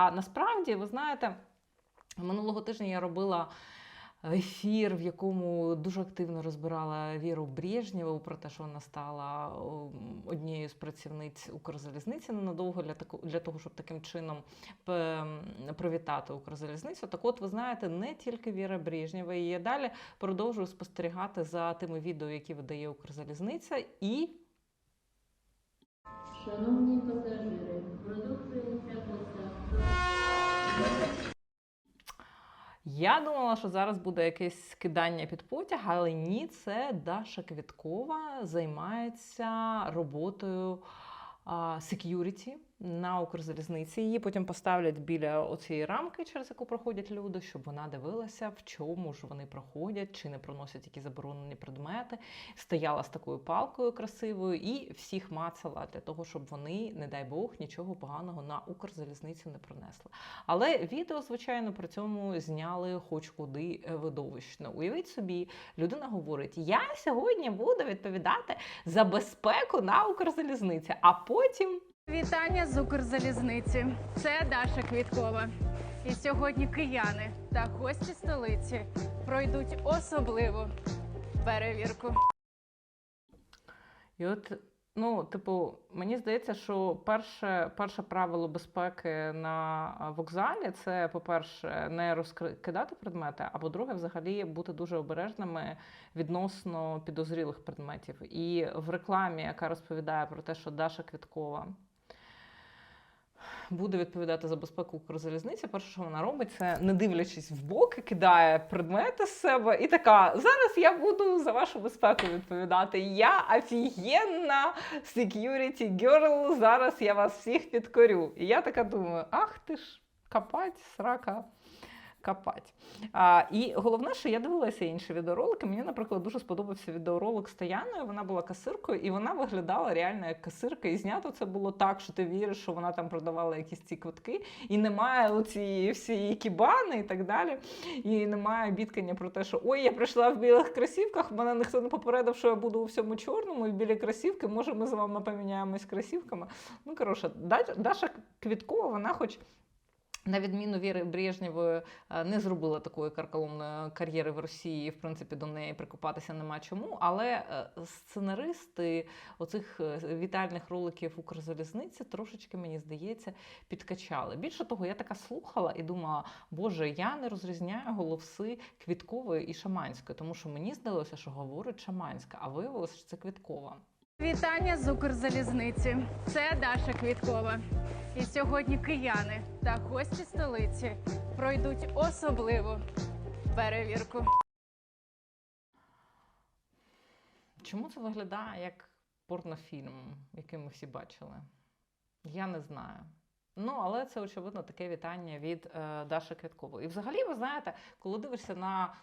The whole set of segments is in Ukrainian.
А насправді, ви знаєте, минулого тижня я робила ефір, в якому дуже активно розбирала Віру Брежнєву про те, що вона стала однією з працівниць Укрзалізниці ненадовго для для того, щоб таким чином привітати Укрзалізницю. Так от, ви знаєте, не тільки Віра Брежнєва, і я далі продовжую спостерігати за тими відео, які видає Укрзалізниця, і Шановні пасажири, Я думала, що зараз буде якесь кидання під потяг, але ні, це Даша Квіткова займається роботою сек'юріті на Укрзалізниці. Її потім поставлять біля оцієї рамки, через яку проходять люди, щоб вона дивилася, в чому ж вони проходять, чи не проносять які заборонені предмети. Стояла з такою палкою красивою і всіх мацала для того, щоб вони, не дай Бог, нічого поганого на Укрзалізницю не принесли. Але відео, звичайно, при цьому зняли хоч куди е, видовищно. Уявіть собі, людина говорить: Я сьогодні буду відповідати за безпеку на Укрзалізниці, а потім. Вітання з Укрзалізниці. Це Даша Квіткова. І сьогодні кияни та гості столиці пройдуть особливу перевірку. І от, ну, типу, мені здається, що перше, перше правило безпеки на вокзалі це, по-перше, не розкидати предмети, а по-друге, взагалі бути дуже обережними відносно підозрілих предметів. І в рекламі, яка розповідає про те, що Даша Квіткова буде відповідати за безпеку Укрзалізниці, перше, що вона робить, це не дивлячись в боки, кидає предмети з себе і така: зараз я буду за вашу безпеку відповідати. Я офігенна security girl, зараз я вас всіх підкорю. І я така думаю: ах ти ж, капать, срака. Копать. А, і головне, що я дивилася інші відеоролики. Мені, наприклад, дуже сподобався відеоролик з Таяною. Вона була касиркою, і вона виглядала реально як касирка. І знято це було так, що ти віриш, що вона там продавала якісь ці квитки, і немає оцієї всієї кібани і так далі. І немає бідкання про те, що ой, я прийшла в білих кросівках, мене ніхто не попередив, що я буду у всьому чорному і білі кросівки. Може, ми з вами поміняємось кросівками. Ну, коротше, Даша Квіткова, вона хоч. На відміну Віри Брежнєвої е, не зробила такої карколомної кар'єри в Росії, в принципі, до неї прикопатися нема чому. Але е, сценаристи оцих е, вітальних роликів Укрзалізниці трошечки, мені здається, підкачали. Більше того, я така слухала і думала, боже, я не розрізняю голоси Квіткової і Шаманської, тому що мені здалося, що говорить Шаманська, а виявилося, що це Квіткова. Вітання з Укрзалізниці. Це Даша Квіткова. І сьогодні кияни та гості столиці пройдуть особливу перевірку. Чому це виглядає як порнофільм, який ми всі бачили? Я не знаю. Ну, але це, очевидно, таке вітання від е, Даші Квяткової. І взагалі, ви знаєте, коли дивишся на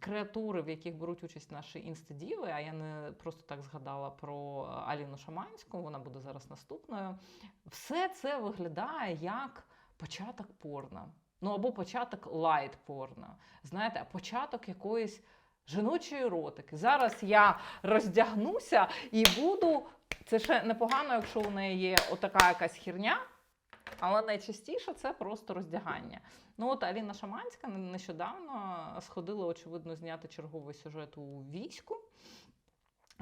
креатури, в яких беруть участь наші інстадіви, а я не просто так згадала про Аліну Шаманську, вона буде зараз наступною. Все це виглядає як початок порно. Ну або початок лайт порно. Знаєте, початок якоїсь жіночої еротики. Зараз я роздягнуся і буду. Це ще непогано, якщо у неї є отака якась херня. Але найчастіше це просто роздягання. Ну от Аліна Шаманська нещодавно сходила, очевидно, зняти черговий сюжет у війську.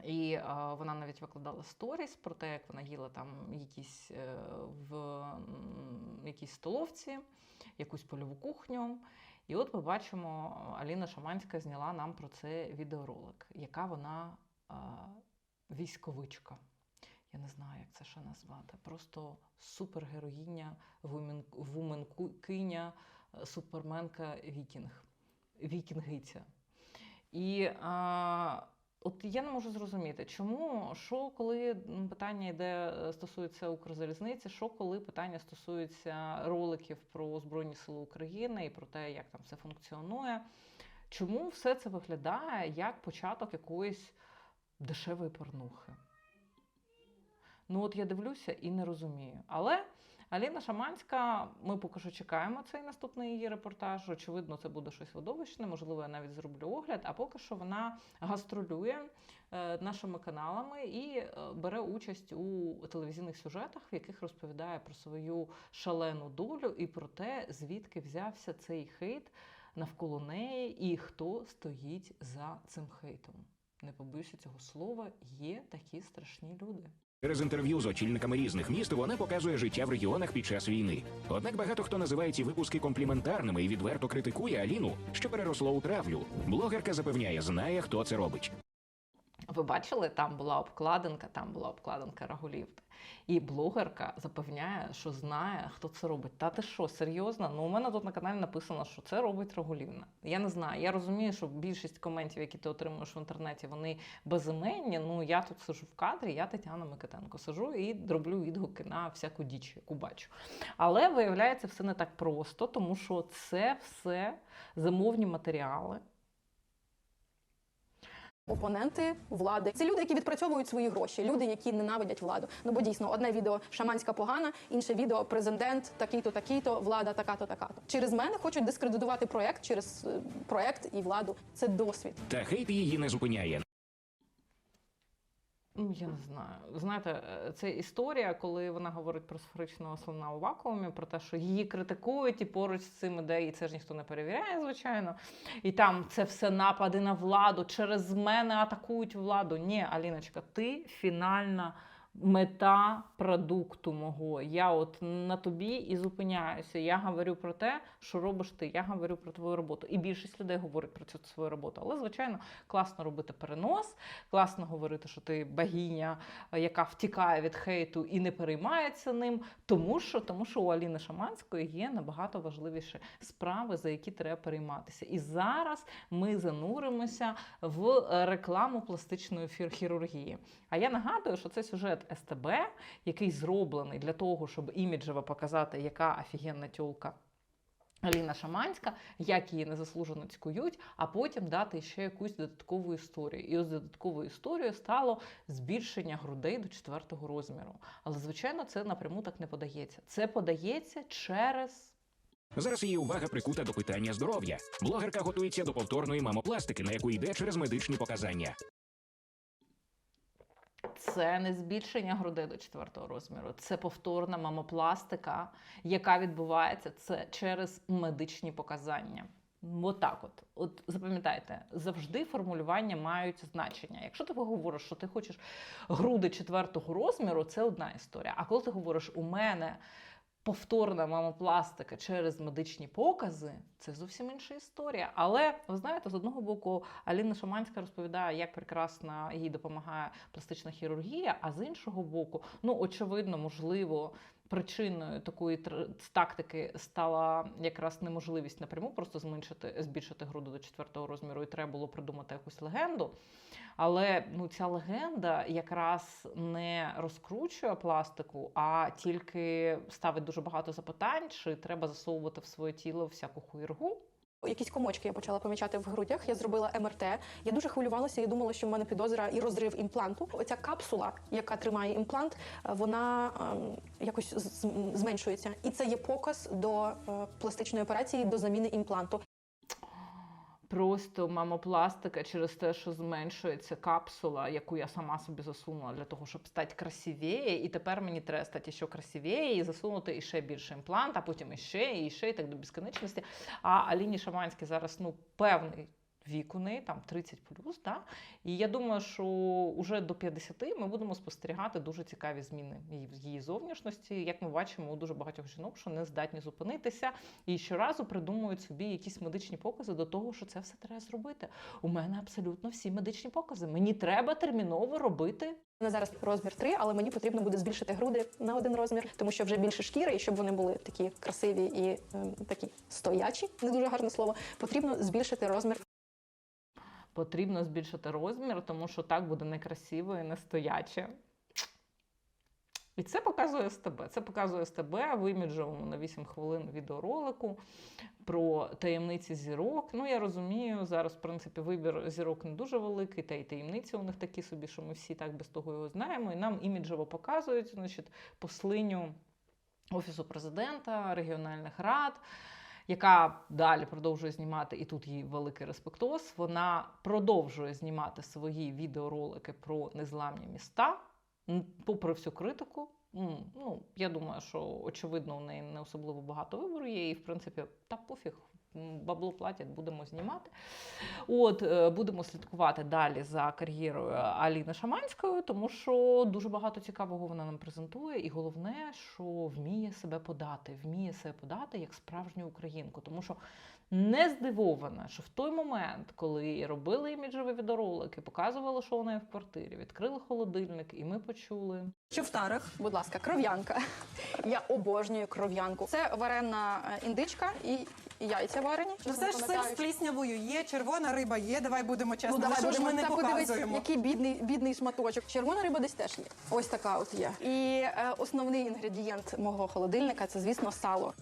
І е, вона навіть викладала сторіс про те, як вона їла там якісь е, в якійсь столовці, якусь польову кухню. І от ми бачимо, Аліна Шаманська зняла нам про це відеоролик, яка вона е, військовичка. Я не знаю, як це ще назвати. Просто супергероїня, вуменкиня, е, суперменка вікінг, вікінгиця. І а, от я не можу зрозуміти, чому, що коли питання йде е, стосується Укрзалізниці, що коли питання стосується роликів про Збройні Сили України і про те, як там все функціонує. Чому все це виглядає як початок якоїсь дешевої порнухи? Ну, от я дивлюся і не розумію. Але Аліна Шаманська, ми поки що чекаємо цей наступний її репортаж. Очевидно, це буде щось видовищне. Можливо, я навіть зроблю огляд. А поки що вона гастролює е, нашими каналами і е, бере участь у телевізійних сюжетах, в яких розповідає про свою шалену долю і про те, звідки взявся цей хейт навколо неї і хто стоїть за цим хейтом. Не побоюся цього слова, є такі страшні люди. Через інтерв'ю з очільниками різних міст вона показує життя в регіонах під час війни. Однак багато хто називає ці випуски компліментарними і відверто критикує Аліну, що переросло у травлю. Блогерка запевняє, знає, хто це робить. Ви бачили, там була обкладинка, там була обкладинка Рагулівни. І блогерка запевняє, що знає, хто це робить. Та ти що, серйозно? Ну, у мене тут на каналі написано, що це робить Рагулівна. Я не знаю. Я розумію, що більшість коментів, які ти отримуєш в інтернеті, вони безіменні. Ну я тут сижу в кадрі, я Тетяна Микитенко сижу і роблю відгуки на всяку діч, яку бачу. Але виявляється, все не так просто, тому що це все замовні матеріали. Опоненти влади це люди, які відпрацьовують свої гроші, люди, які ненавидять владу. Ну бо дійсно одне відео шаманська погана, інше відео президент такий-то, такий-то, влада така-то, така-то. Через мене хочуть дискредитувати проект через е, проект і владу. Це досвід. Та хейт її не зупиняє. Ну, я не знаю. Знаєте, е, це історія, коли вона говорить про сферичного слона у вакуумі, про те, що її критикують і поруч з цим іде, і це ж ніхто не перевіряє, звичайно. І там це все напади на владу, через мене атакують владу. Ні, Аліночка, ти фінальна мета продукту мого. Я от на тобі і зупиняюся. Я говорю про те, що робиш ти. Я говорю про твою роботу. І більшість людей говорить про цю свою роботу. Але, звичайно, класно робити перенос, класно говорити, що ти богиня, е, яка втікає від хейту і не переймається ним. Тому що, тому що у Аліни Шаманської є набагато важливіші справи, за які треба перейматися. І зараз ми зануримося в рекламу пластичної хірургії. А я нагадую, що це сюжет СТБ, який зроблений для того, щоб іміджево показати, яка офігенна тьолка. Аліна Шаманська, як її незаслужено цькують, а потім дати ще якусь додаткову історію. І ось додатковою історією стало збільшення грудей до четвертого розміру. Але, звичайно, це напряму так не подається. Це подається через Зараз її увага прикута до питання здоров'я. Блогерка готується до повторної мамопластики, на яку йде через медичні показання. Це не збільшення груди до четвертого розміру, це повторна мамопластика, яка відбувається це через медичні показання. Отак, от, от запам'ятайте, завжди формулювання мають значення. Якщо ти говориш, що ти хочеш груди четвертого розміру, це одна історія. А коли ти говориш, у мене повторна мамопластика через медичні покази, це зовсім інша історія. Але ви знаєте, з одного боку, Аліна Шаманська розповідає, як прекрасно їй допомагає пластична хірургія, а з іншого боку, ну очевидно, можливо. Причиною такої тактики стала якраз неможливість напряму просто зменшити, збільшити груди до четвертого розміру, і треба було придумати якусь легенду. Але ну, ця легенда якраз не розкручує пластику, а тільки ставить дуже багато запитань, чи треба засовувати в своє тіло всяку хуйргу. Якісь комочки я почала помічати в грудях. Я зробила МРТ. Я дуже хвилювалася і думала, що в мене підозра і розрив імпланту. Оця капсула, яка тримає імплант, вона ем, якось зменшується. І це є показ до е, пластичної операції до заміни імпланту. Просто мамопластика через те, що зменшується капсула, яку я сама собі засунула для того, щоб стати красивіє. І тепер мені треба стати ще красивіє і засунути іще більше імплант, а потім іще, і ще, і так до безконечності. А Аліні Шаманській зараз ну певний. Вік у неї там 30 плюс, да? і я думаю, що вже до 50 ми будемо спостерігати дуже цікаві зміни в її зовнішності. Як ми бачимо у дуже багатьох жінок, що не здатні зупинитися і щоразу придумують собі якісь медичні покази до того, що це все треба зробити. У мене абсолютно всі медичні покази. Мені треба терміново робити. Мене зараз розмір 3, але мені потрібно буде збільшити груди на один розмір, тому що вже більше шкіри, і щоб вони були такі красиві і ем, такі стоячі, не дуже гарне слово. Потрібно збільшити розмір. Потрібно збільшити розмір, тому що так буде некрасиво і не стояче. І це показує СТБ. Це показує СТБ в іміджовому на 8 хвилин відеоролику про таємниці зірок. Ну, я розумію, зараз, в принципі, вибір зірок не дуже великий, та й таємниці у них такі собі, що ми всі так без того його знаємо. І нам іміджово показують, значить, послиню офісу президента, регіональних рад. Яка далі продовжує знімати, і тут їй великий респектоз. Вона продовжує знімати свої відеоролики про незламні міста, попри всю критику. Ну, я думаю, що очевидно, у неї не особливо багато вибору є, і в принципі, та пофіг, бабло платять, будемо знімати. От е, будемо слідкувати далі за кар'єрою Аліни Шаманської, тому що дуже багато цікавого вона нам презентує, і головне, що вміє себе подати, вміє себе подати як справжню українку. Тому що не здивована, що в той момент, коли робили іміджеві відеоролики, показували, що у неї в квартирі, відкрили холодильник, і ми почули. Що в тарах? Будь ласка, кров'янка. Я обожнюю кров'янку. Це варена е, індичка і яйця варені. Ну все ж сир з пліснявою є, червона риба є. Давай будемо чесно. Ну, давай що ж ми не показуємо? який бідний, бідний шматочок. Червона риба десь теж є. Ось така от є. І е, основний інгредієнт мого холодильника це, звісно, сало.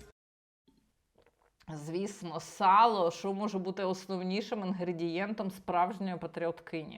Звісно, сало, що може бути основнішим інгредієнтом справжньої патріоткині.